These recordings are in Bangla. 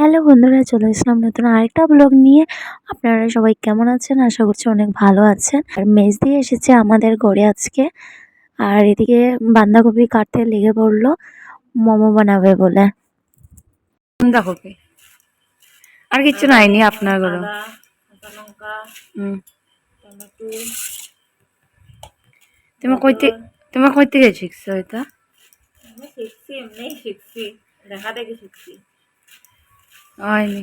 হ্যালো বন্ধুরা চলে আসলাম নতুন আরেকটা ব্লগ নিয়ে। আপনারা সবাই কেমন আছেন? আশা করছি অনেক ভালো আছেন। আর মেজ দিয়ে এসেছে আমাদের ঘরে আজকে। আর এদিকে বাঁধাকপি কাটতে লেগে পড়ল মোমো বানাবে বলে। বাঁধাকপি? আর কিছু নাইনি আপনার ঘরে? তুমি কইতে তুমি কই থেকে শিখছো এটা? শিখছি এমনি শিখছি। দেখা দেখে শিখছি। হয়নি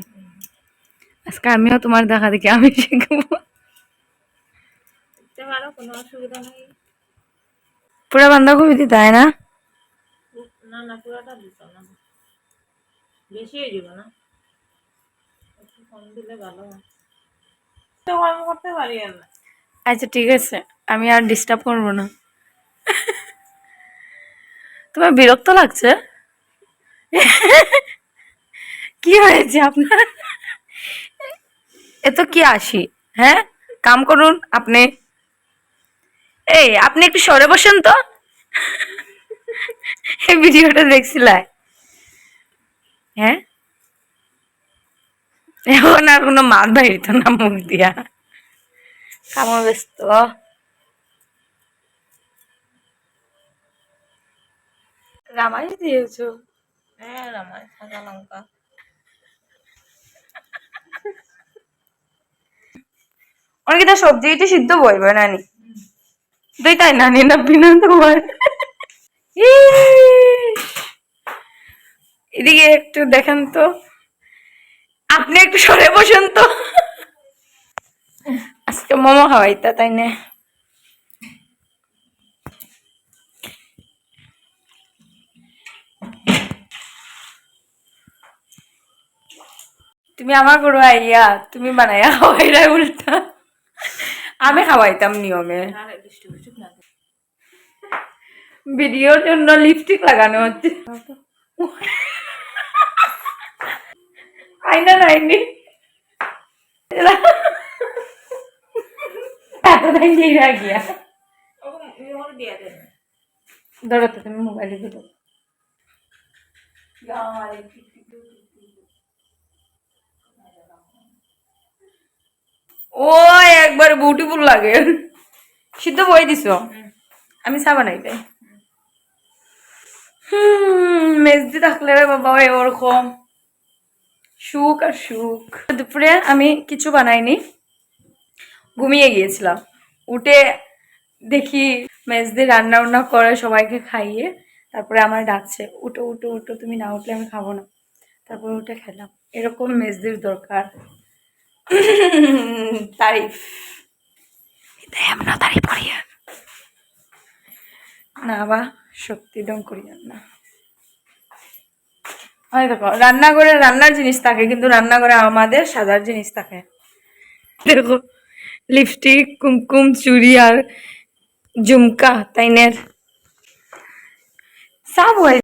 আজকে আমিও তোমার দেখা দেখি আমি শিখব। পারো কোনো অসুবিধা নেই। পুরো বাঁধাকপি দিতে হয় না? না না পুরোটা দিত না। বেশি যাবে না। একটু কম দিলে ভালো করতে পারি না। আচ্ছা ঠিক আছে। আমি আর ডিস্টার্ব করব না। তোমার বিরক্ত লাগছে? কি হয়েছে আপনার? এ তো কি আসি হ্যাঁ? কাম করুন আপনি। এই আপনি একটু সরে বসেন তো। এই ভিডিওটা দেখছিল হ্যাঁ? এখন আর কোনো মাছ বাড়িত না মুখ দিয়া। কামো ব্যস্ত। রামাই দিয়েছ? হ্যাঁ আমার কাঁচা লঙ্কা। অনেকে তো সবজি এটা সিদ্ধ বইবে নানি। দুই তাই নানি না বিনা তোমার! এদিকে একটু দেখেন তো। আপনি একটু সরে বসেন তো। আজকে মোমো খাওয়াইতা, তাই না? তুমি আমার গরু আইয়া তুমি বানাইয়া খাওয়াইরা উল্টা। আমি খাওয়াইতাম নিয়মে। ভিডিওর জন্য লিপস্টিক লাগানো হচ্ছে। আইনা নাইনি এতটাই নিয়ে গিয়া। ধরো তুমি মোবাইলে দিল ও একবার বিউটিফুল লাগে। সিদ্ধ বই দিছ? আমি চা বানাই তাই। হুম মেজদি থাকলে রে বাবা ওরকম। সুখ আর সুখ। দুপুরে আমি কিছু বানাইনি। ঘুমিয়ে গিয়েছিলাম। উঠে দেখি মেজদি রান্না বান্না করে সবাইকে খাইয়ে তারপরে আমার ডাকছে উঠো উঠো উঠো তুমি না উঠলে আমি খাব না। তারপরে উঠে খেলাম। এরকম মেজদির দরকার। তারিফ। আমরা তারিফ করিয়া না বা সত্যি ডং করিয়ান না। হয় দেখো রান্নাঘরে রান্নার জিনিস থাকে কিন্তু রান্নাঘরে আমাদের সাদার জিনিস থাকে। দেখো লিপস্টিক কুমকুম চুড়ি আর ঝুমকা তাইনের। সব হয়